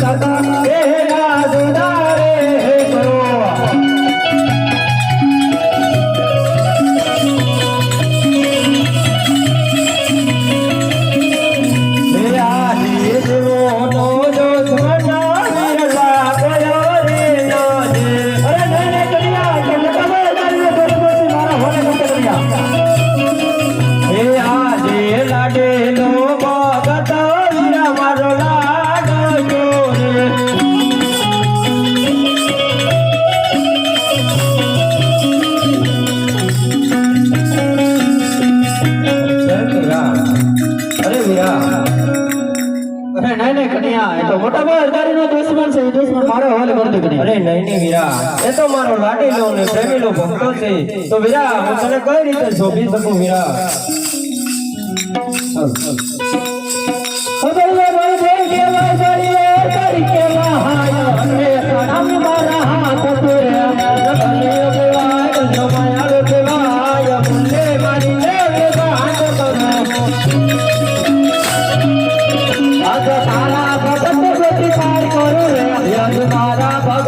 Yeah. ના એ તો મોટા ભાઈ નો દુશ્મન છે, એ દુશ્મન મારો હવાલે કરતો કે અરે નહીં નહીં વીરા એ તો મારો લાડીલો ને પ્રેમીલો ભક્તો છે. તો વીરા હું તને કઈ રીતે શોભી શકું Veera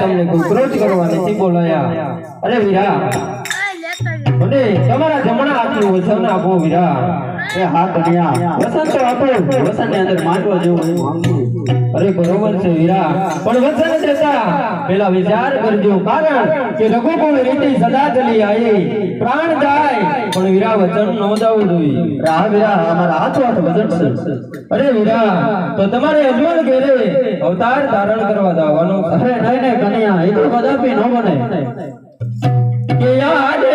તમને કોક્રોચ કરવા નથી બોલાયા અરે વીરા મને તમારા જમણા હાથનું વચન આપો વીરા અરે વીરા તો તમારે અજમલ ઘેરે અવતાર ધારણ કરવા જવાનો કન્યા એ તો કદાપી ન બને. કે યાદે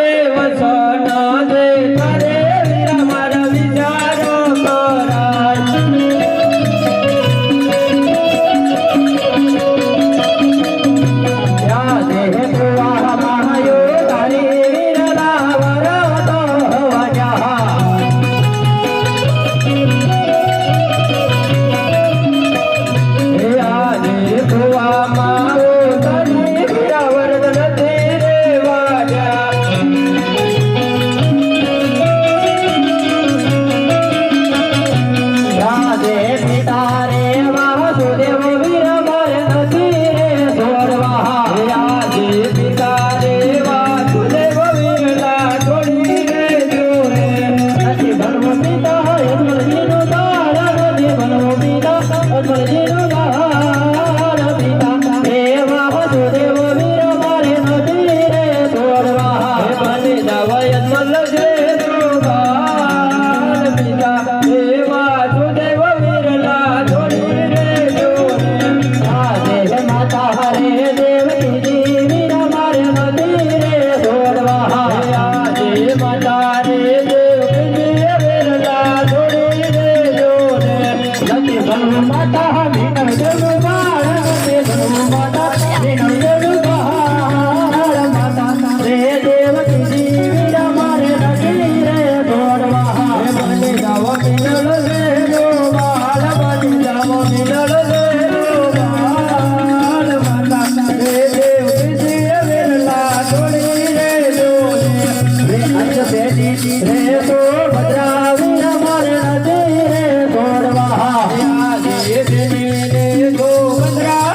माता go, Bandra.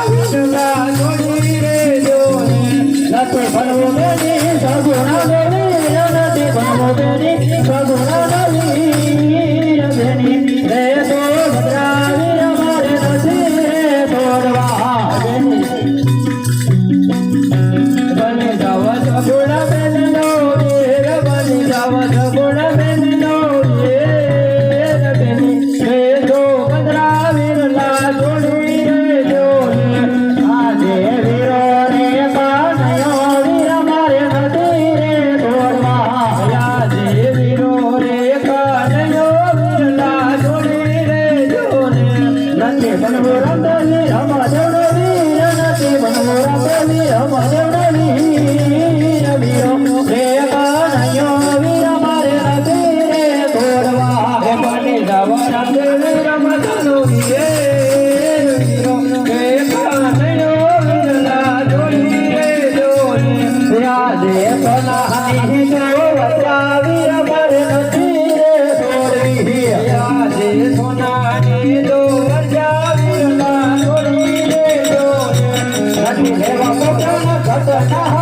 Vai